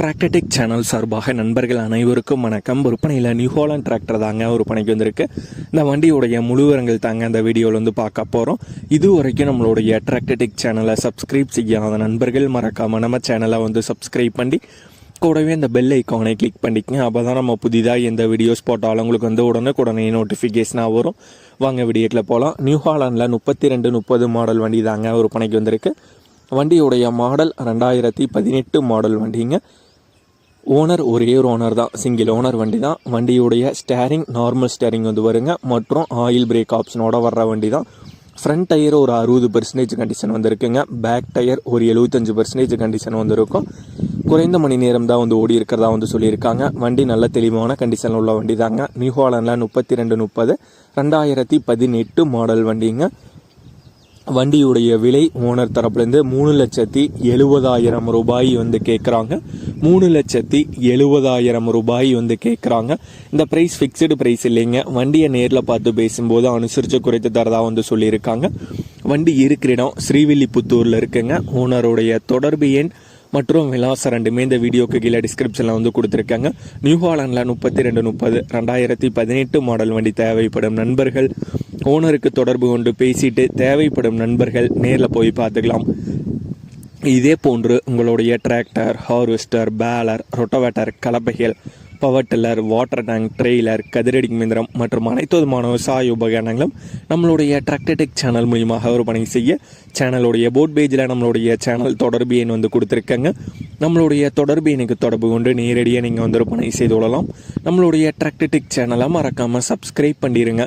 Tractor Tech channel சார்பாக நண்பர்கள் அனைவருக்கும் வணக்கம். விற்பனையில் நியூ ஹாலண்ட் டிராக்டர் தாங்க விற்பனைக்கு வந்திருக்கு. இந்த வண்டியுடைய முழுவரங்கள் தாங்க அந்த வீடியோவில் வந்து பார்க்க போகிறோம் இது வரைக்கும் நம்மளுடைய டிராக்டர்டெக் சேனலை சப்ஸ்கிரைப் செய்யாத நண்பர்கள் மறக்காமல் நம்ம சேனலை வந்து சப்ஸ்கிரைப் பண்ணி கூடவே இந்த பெல் ஐக்கானை கிளிக் பண்ணிக்கங்க. அப்போ தான் நம்ம புதிதாக எந்த வீடியோஸ் போட்டாலும் உங்களுக்கு வந்து உடனே உடனே நோட்டிஃபிகேஷனாக வரும். வாங்க வீடியோக்கில் போகலாம் நியூ ஹாலண்டில் முப்பத்தி ரெண்டு முப்பது மாடல் வண்டி தாங்க விற்பனைக்கு வந்திருக்கு. வண்டியுடைய மாடல் ரெண்டாயிரத்தி பதினெட்டு மாடல் வண்டிங்க. ஓனர் ஒரே ஒரு ஓனர் தான். சிங்கிள் ஓனர் வண்டி தான். வண்டியுடைய ஸ்டேரிங் நார்மல் ஸ்டேரிங் வந்து வருங்க. மற்றும் ஆயில் பிரேக் ஆப்ஷனோட வர்ற வண்டி தான். ஃப்ரண்ட் டயர் ஒரு அறுபது பர்சன்டேஜ் கண்டிஷன் வந்துருக்குங்க. பேக் டயர் ஒரு எழுபத்தஞ்சு பர்சன்டேஜ் கண்டிஷன் வந்திருக்கும். குறைந்த மணி நேரம் தான் வந்து ஓடி இருக்கிறதா வந்து சொல்லியிருக்காங்க. வண்டி நல்ல தெளிவான கண்டிஷனில் உள்ள வண்டி தாங்க. நியூஹாலண்டில் முப்பத்தி ரெண்டு முப்பது. ரெண்டாயிரத்தி பதினெட்டு மாடல் வண்டிங்க. வண்டியுடைய விலை ஓனர் தரப்புலேருந்து மூணு லட்சத்தி எழுபதாயிரம் ரூபாய் வந்து கேட்குறாங்க மூணு லட்சத்தி எழுபதாயிரம் ரூபாய் வந்து கேட்குறாங்க இந்த ப்ரைஸ் ஃபிக்ஸ்டு ப்ரைஸ் இல்லைங்க. வண்டியை நேரில் பார்த்து பேசும்போது அனுசரித்து குறைத்து தரதாக வந்து சொல்லியிருக்காங்க. வண்டி இருக்கிற இடம் ஸ்ரீவில்லிபுத்தூரில் இருக்குங்க. ஓனருடைய தொடர்பு எண் மற்றும் விலாசம் ரெண்டுமே இந்த வீடியோக்கு கீழே டிஸ்கிரிப்ஷனில் வந்து கொடுத்துருக்காங்க. நியூ ஹாலண்டில் முப்பத்தி ரெண்டு முப்பது ரெண்டாயிரத்தி பதினெட்டு மாடல் வண்டி தேவைப்படும் நண்பர்கள். ஓனருக்கு தொடர்பு கொண்டு பேசிட்டு தேவைப்படும் நண்பர்கள் நேரில் போய் பார்த்துக்கலாம். இதே போன்று உங்களுடைய tractor harvester baler rotavator கலப்பைகள் power tiller water tank trailer கதிரடி மிந்திரம் மற்றும் அனைத்து விதமான விவசாய உபகரணங்களும் நம்மளுடைய டிராக்டர்டெக் சேனல் மூலியமாக விற்பனை செய்ய சேனலுடைய போட் பேஜில் நம்மளுடைய சேனல் தொடர்பு எண் வந்து கொடுத்துருக்கங்க. நம்மளுடைய தொடர்பு எண்ணுக்கு தொடர்பு கொண்டு நேரடியாக நீங்கள் வந்து விற்பனை செய்து கொள்ளலாம். நம்மளுடைய டிராக்டர்டெக் சேனலை மறக்காமல் சப்ஸ்கிரைப் பண்ணிடுங்க